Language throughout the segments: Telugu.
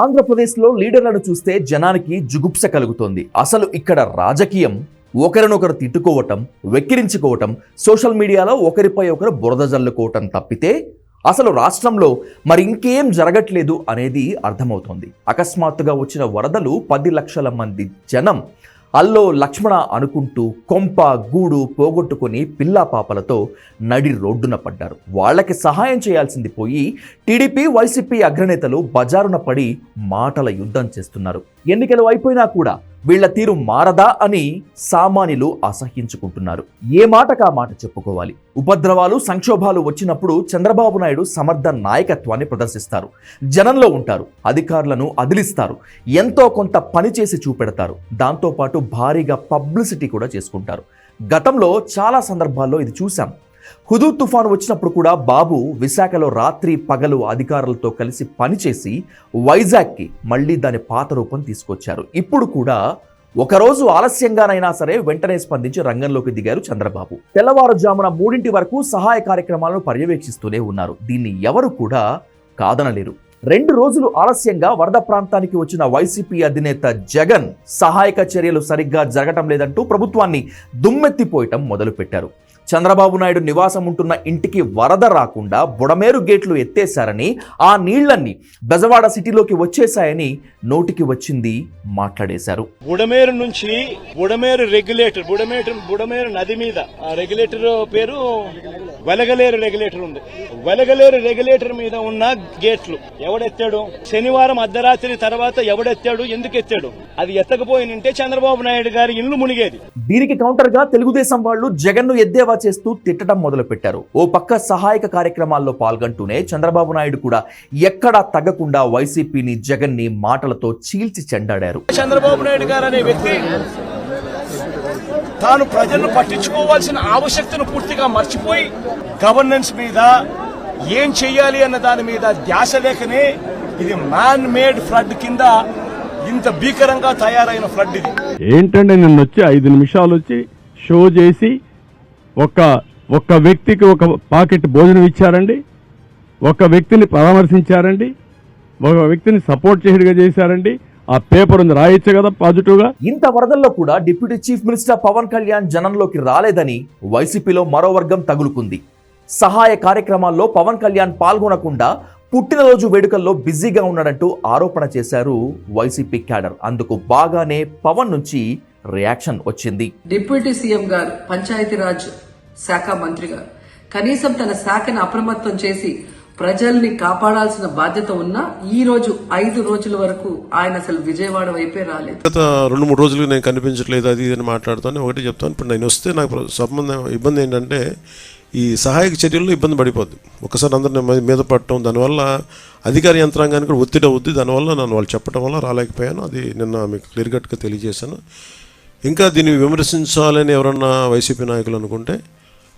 ఆంధ్రప్రదేశ్లో లీడర్లను చూస్తే జనానికి జుగుప్స కలుగుతోంది. అసలు ఇక్కడ రాజకీయం ఒకరినొకరు తిట్టుకోవటం వెక్కిరించుకోవటం సోషల్ మీడియాలో ఒకరిపై ఒకరు బురద జల్లుకోవటం తప్పితే అసలు రాష్ట్రంలో మరి ఇంకేం జరగట్లేదు అనేది అర్థమవుతోంది. అకస్మాత్తుగా వచ్చిన వరదలు పది లక్షల మంది జనం అల్లో లక్ష్మణ అనుకుంటూ కొంప గూడు పోగొట్టుకుని పిల్లా పాపలతో నడి రోడ్డున పడ్డారు. వాళ్ళకి సహాయం చేయాల్సింది పోయి టీడీపీ వైసీపీ అగ్రనేతలు బజారున పడి మాటల యుద్ధం చేస్తున్నారు. ఎన్నికలు అయిపోయినా కూడా వీళ్ళ తీరు మారదా అని సామాన్యులు అసహ్యించుకుంటున్నారు. ఏ మాటకా మాట చెప్పుకోవాలి? ఉపద్రవాలు సంక్షోభాలు వచ్చినప్పుడు చంద్రబాబు నాయుడు సమర్థ నాయకత్వాన్ని ప్రదర్శిస్తారు. జనంలో ఉంటారు అధికారులను అదిలిస్తారు ఎంతో కొంత పని చేసి చూపెడతారు. దాంతోపాటు భారీగా పబ్లిసిటీ కూడా చేసుకుంటారు. గతంలో చాలా సందర్భాల్లో ఇది చూశాం. హుదూ తుఫాను వచ్చినప్పుడు కూడా బాబు విశాఖలో రాత్రి పగలు అధికారులతో కలిసి పనిచేసి వైజాగ్కి మళ్ళీ దాని పాత రూపం తీసుకొచ్చారు. ఇప్పుడు కూడా ఒకరోజు ఆలస్యంగానైనా సరే వెంటనే స్పందించి రంగంలోకి దిగారు చంద్రబాబు. తెల్లవారుజామున మూడింటి వరకు సహాయ కార్యక్రమాలను పర్యవేక్షిస్తూనే ఉన్నారు. దీన్ని ఎవరు కూడా కాదనలేరు. రెండు రోజులు ఆలస్యంగా వరద ప్రాంతానికి వచ్చిన వైసీపీ అధినేత జగన్ సహాయక చర్యలు సరిగ్గా జరగటం లేదంటూ ప్రభుత్వాన్ని దుమ్మెత్తిపోయటం మొదలుపెట్టారు. చంద్రబాబు నాయుడు నివాసం ఉంటున్న ఇంటికి వరద రాకుండా బుడమేరు గేట్లు ఎత్తేశారని ఆ నీళ్ళన్నీ బెజవాడ సిటీలోకి వచ్చేశాయని నోటికి వచ్చింది మాట్లాడేశారు. బుడమేరు నుంచి బుడమేరు రెగ్యులేటర్ బుడమేరు బుడమేరు నది మీద రెగ్యులేటర్ పేరు వెలగలేరు రెగ్యులేటర్ ఉంది. వెలగలేరు రెగ్యులేటర్ మీద ఉన్న గేట్లు ఎవడెత్తాడు? శనివారం అర్ధరాత్రి తర్వాత ఎవడెత్తాడు? ఎందుకు ఎత్తాడు? అది ఎత్తకపోయినంటే చంద్రబాబు నాయుడు గారి ఇల్లు మునిగేది. దీనికి కౌంటర్గా తెలుగుదేశం వాళ్ళు జగన్ను ఎద్దేవా చేస్తూ తిట్టడం మొదలుపెట్టారు. ఓ పక్క సహాయక కార్యక్రమాల్లో పాల్గొంటూనే చంద్రబాబు నాయుడు కూడా ఎక్కడా తగ్గకుండా వైసీపీని జగన్ని మాటలతో చీల్చి చెండాడారు. చంద్రబాబు నాయుడు గారు అనే వ్యక్తి తాను ప్రజలను పట్టించుకోవాల్సిన ఆవశ్యకతను పూర్తిగా మర్చిపోయి గవర్నెన్స్ మీద ఏం చెయ్యాలి అన్న దాని మీద ధ్యాస లేకనే ఇది మ్యాన్ మేడ్ ఫ్లడ్ కింద ఇంత భీకరంగా తయారైన ఫ్లడ్ ఇది. ఏంటంటే నిన్న వచ్చి ఐదు నిమిషాలు వచ్చి షో చేసి ఒక ఒక్క వ్యక్తికి ఒక పాకెట్ భోజనం ఇచ్చారండి. ఒక వ్యక్తిని పరామర్శించారండి. ఒక వ్యక్తిని సపోర్ట్ చేయడిగా చేశారండి. ఆ పేపర్ ఉంది రాయొచ్చు కదా పాజిటివ్గా. ఇంత వరదల్లో కూడా deputy chief minister Pawan Kalyan జనంలోకి రాలేదని వైసీపీలో మరో వర్గం తగులుకుంది. సహాయ కార్యక్రమాల్లో పవన్ కళ్యాణ్ పాల్గొనకుండా పుట్టినరోజు వేడుకల్లో బిజీగా ఉన్నాడంటూ ఆరోపణ చేశారు వైసీపీ క్యాడర్. అందుకు బాగానే పవన్ నుంచి రియాక్షన్ వచ్చింది. డిప్యూటీ సీఎం గారు పంచాయతీరాజ్ శాఖ మంత్రిగా. కనీసం తన శాఖను అప్రమత్తం చేసి ప్రజల్ని కాపాడాల్సిన బాధ్యత ఉన్నా ఈ రోజు ఐదు రోజుల వరకు ఆయన అసలు విజయవాడ వైపే రాలేదు. గత రెండు మూడు రోజులు నేను కనిపించట్లేదు అది ఇది అని మాట్లాడుతాను ఒకటి చెప్తాను. ఇప్పుడు నేను వస్తే నాకు సంబంధం ఇబ్బంది ఏంటంటే ఈ సహాయక చర్యల్లో ఇబ్బంది పడిపోద్ది. ఒకసారి అందరిని మీద పడటం దానివల్ల అధికార యంత్రాంగానికి కూడా ఒత్తిడి అవుద్ది. దానివల్ల నన్ను వాళ్ళు చెప్పడం వల్ల రాలేకపోయాను. అది నిన్న మీకు క్లియర్ కట్గా తెలియజేశాను. ఇంకా దీన్ని విమర్శించాలని ఎవరన్నా వైసీపీ నాయకులు అనుకుంటే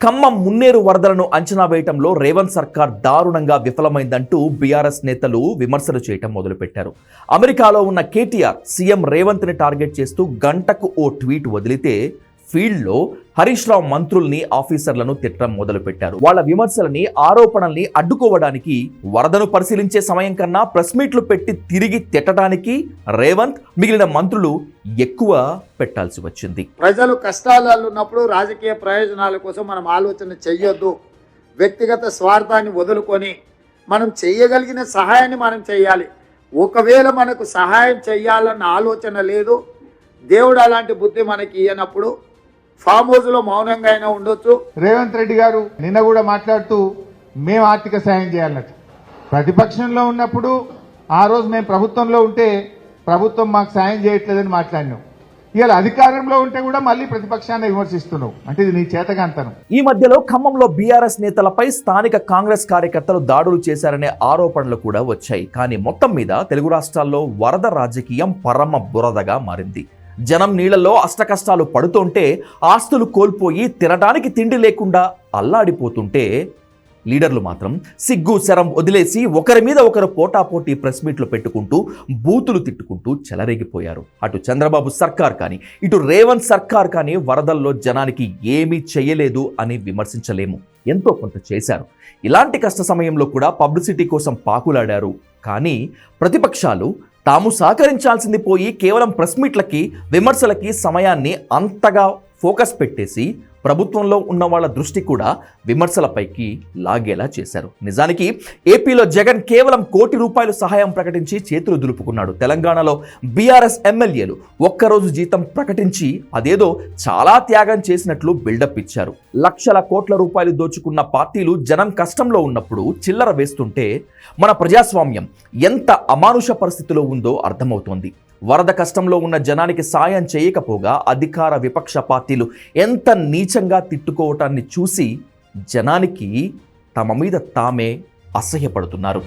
ఖమ్మం మున్నేరు వరదలను అంచనా వేయటంలో రేవంత్ సర్కార్ దారుణంగా విఫలమైందంటూ బీఆర్ఎస్ నేతలు విమర్శలు చేయటం మొదలుపెట్టారు. అమెరికాలో ఉన్న కేటీఆర్ సీఎం రేవంత్ని టార్గెట్ చేస్తూ గంటకు ఓ ట్వీట్ వదిలితే ఫీల్డ్లో హరీష్ రావు మంత్రుల్ని ఆఫీసర్లను తిట్టడం మొదలుపెట్టారు. వాళ్ళ విమర్శలని ఆరోపణల్ని అడ్డుకోవడానికి వరదను పరిశీలించే సమయం కన్నా ప్రెస్ మీట్లు పెట్టి తిరిగి తిట్టడానికి రేవంత్ మిగిలిన మంత్రులు ఎక్కువ పెట్టాల్సి వచ్చింది. ప్రజలు కష్టాలలో ఉన్నప్పుడు రాజకీయ ప్రయోజనాల కోసం మనం ఆలోచన చెయ్యొద్దు. వ్యక్తిగత స్వార్థాన్ని వదులుకొని మనం చేయగలిగిన సహాయాన్ని మనం చేయాలి ఒకవేళ మనకు సహాయం చేయాలన్న ఆలోచన లేదు దేవుడు అలాంటి బుద్ధి మనకి ఇయ్యనప్పుడు ఫామ్ హౌస్లో మౌనంగా అయినా ఉండొచ్చు. రేవంత్ రెడ్డి గారు నిన్న కూడా మాట్లాడుతూ మేము ఆర్థిక సాయం చేయాలన్నట్టు. ప్రతిపక్షంలో ఉన్నప్పుడు ఆ రోజు మేము ప్రభుత్వంలో ఉంటే ప్రభుత్వం మాకు సాయం చేయట్లేదని మాట్లాడినాం. ఇవాళ అధికారంలో ఉంటే కూడా మళ్ళీ ప్రతిపక్షాన్ని విమర్శిస్తున్నావు అంటే ఇది నీ చేతగాంతనం. ఈ మధ్యలో ఖమ్మంలో బీఆర్ఎస్ నేతలపై స్థానిక కాంగ్రెస్ కార్యకర్తలు దాడులు చేశారనే ఆరోపణలు కూడా వచ్చాయి. కానీ మొత్తం మీద తెలుగు రాష్ట్రాల్లో వరద రాజకీయం పరమ బురదగా మారింది. జనం నీళ్ళలో అష్టకష్టాలు పడుతుంటే ఆస్తులు కోల్పోయి తినడానికి తిండి లేకుండా అల్లాడిపోతుంటే లీడర్లు మాత్రం సిగ్గు శరం వదిలేసి ఒకరి మీద ఒకరు పోటాపోటీ ప్రెస్ మీట్లు పెట్టుకుంటూ బూతులు తిట్టుకుంటూ చెలరేగిపోయారు. అటు చంద్రబాబు సర్కార్ కానీ ఇటు రేవంత్ సర్కార్ కానీ వరదల్లో జనానికి ఏమీ చేయలేదు అని విమర్శించలేము. ఎంతో కొంత చేశారు. ఇలాంటి కష్ట సమయంలో కూడా పబ్లిసిటీ కోసం పాకులాడారు. కానీ ప్రతిపక్షాలు తాము సహకరించాల్సింది పోయి కేవలం ప్రెస్ మీట్లకి విమర్శలకి సమయాన్ని అంతగా ఫోకస్ పెట్టేసి ప్రభుత్వంలో ఉన్న వాళ్ళ దృష్టి కూడా విమర్శలపైకి లాగేలా చేశారు. నిజానికి ఏపీలో జగన్ కేవలం కోటి రూపాయలు సహాయం ప్రకటించి చేతులు దులుపుకున్నాడు. తెలంగాణలో బీఆర్ఎస్ ఎమ్మెల్యేలు ఒక్కరోజు జీతం ప్రకటించి అదేదో చాలా త్యాగం చేసినట్లు బిల్డప్ ఇచ్చారు. లక్షల కోట్ల రూపాయలు దోచుకున్న పార్టీలు జనం కష్టంలో ఉన్నప్పుడు చిల్లర వేస్తుంటే మన ప్రజాస్వామ్యం ఎంత అమానుష పరిస్థితిలో ఉందో అర్థమవుతోంది. వరద కష్టంలో ఉన్న జనానికి సాయం చేయకపోగా అధికార విపక్ష పార్టీలు ఎంత నీచంగా తిట్టుకోవటాన్ని చూసి జనానికి తమ మీద తామే అసహ్యపడుతున్నారు.